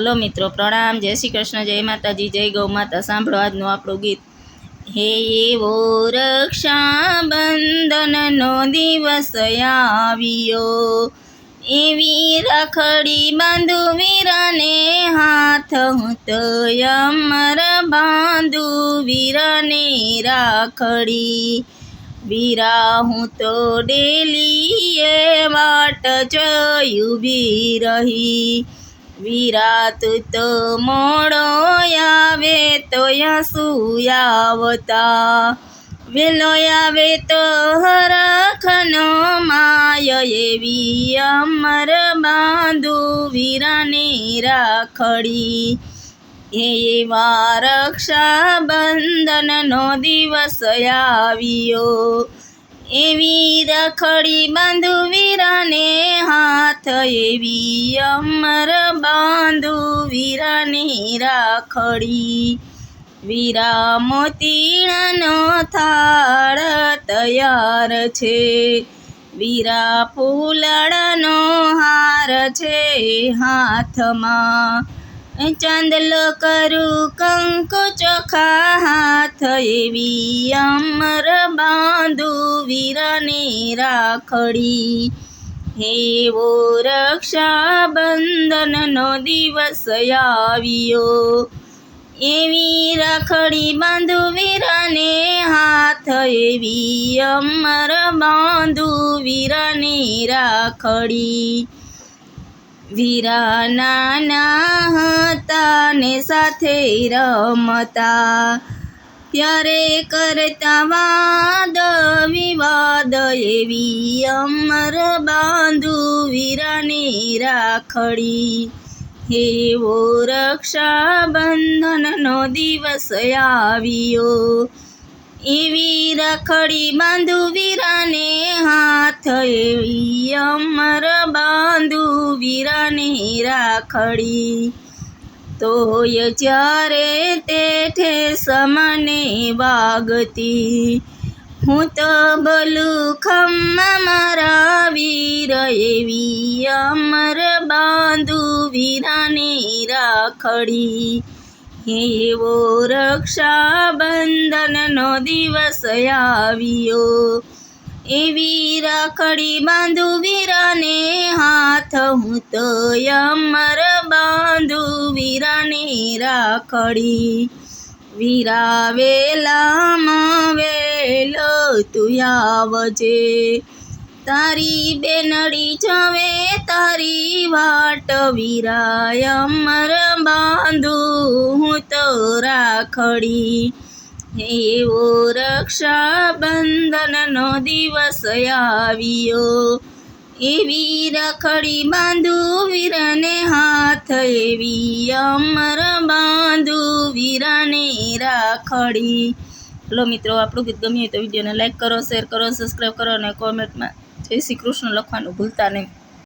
Hello મિત્રો, પ્રણામ. જય શ્રી કૃષ્ણ, જય માતાજી, જય ગૌ માતા. સાંભળો આજનું આપણું ગીત. હે એવો રક્ષાબંધનનો દિવસ આવ્યો. એવી રાખડી બાંધુ વીરાને હાથ હું તો અમર બાંધુ વીરાને રાખડી. વીરા હું તો ડેલીએ વાટ જોયું બી રહી. વીરા તું મોડો આવે તો આવતા. વેલો આવે તો હરખનો માય એવી અમર બાંધુ વીરાને રાખડી. એવા રક્ષાબંધનનો દિવસ આવ્યો. એવી રખડી બાંધુ વીરાને હાથ, એવી અમર બાંધુ વીરાને રાખડી. વીરા મોતીણાનો થાળ તૈયાર છે. વીરા ફૂલડાનો હાર છે હાથમાં. ચાંદલો કરું કંકુ ચોખા હાથ એવી અમર બાંધુ વીરાને રાખડી. હેવો રક્ષાબંધનનો દિવસ આવ્યો. એવી રાખડી બાંધુ વીરાને હાથ એવી અમર બાંધુ વીરાને રાખડી. વીરા નાના હતા ને સાથે રમતા. ત્યારે કરતા વાદ, વિવાદ એવી અમર બાંધુ વીરાને રાખડી. હેવો રક્ષાબંધનનો દિવસ આવ્યો. એવી રાખડી બાંધુ વીરાને હાથ, એવી અમર બાંધુ વીરાને રાખડી. તોય જ્યારે તે ઠેસ મને વાગતી, હું તો બોલું ખમ્મા મારા વીર, એવી અમર બાંધુ વીરાને રાખડી. એવો રક્ષાબંધનનો દિવસ આવ્યો. એવી રાખડી બાંધુ વીરાને હાથ, હું તો અમર બાંધુ વીરાને રાખડી. વીરા વેલામાં વેલો તું આવજે. તારી બેનડી જવે, તારી વાટ વીરા અમર બાંધુ રાખડી. એવો રક્ષાબંધનનો દિવસ આવ્યો. એવી રખડી બાંધુ વીરને હાથ, એવી અમર બાંધુ વીરાને રાખડી. હેલો મિત્રો, આપણું ગીત ગમ્યું હોય તો વિડીયોને લાઈક કરો, શેર કરો, સબસ્ક્રાઈબ કરો અને કોમેન્ટમાં જય શ્રી કૃષ્ણ લખવાનું ભૂલતા નહીં.